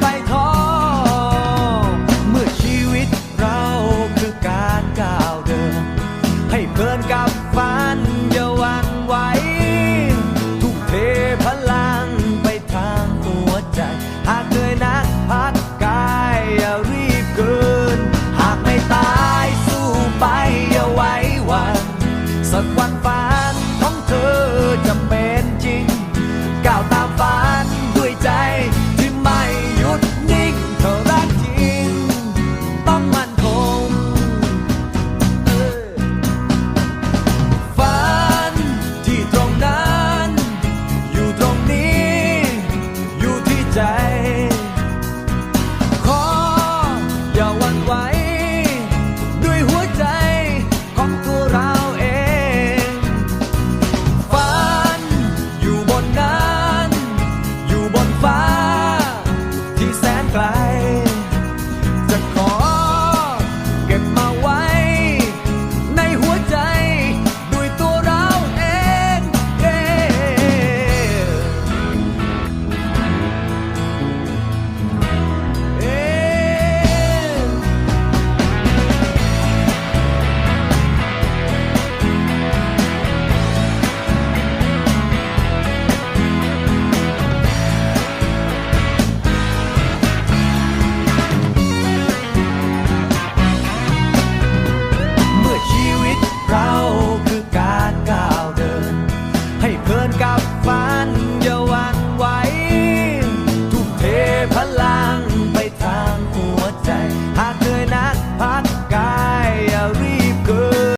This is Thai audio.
ไปท้อเมื่อชีวิตเราคือการก้าวเดิน ให้เพลินกับฝันอย่าวันไหวทุ่มเทพลังไปทางหัวใจ หากเหนื่อยนักพักกายอย่ารีบเกิน หากไม่ตายสู้ไปอย่าไว้วัน สักวันฝัน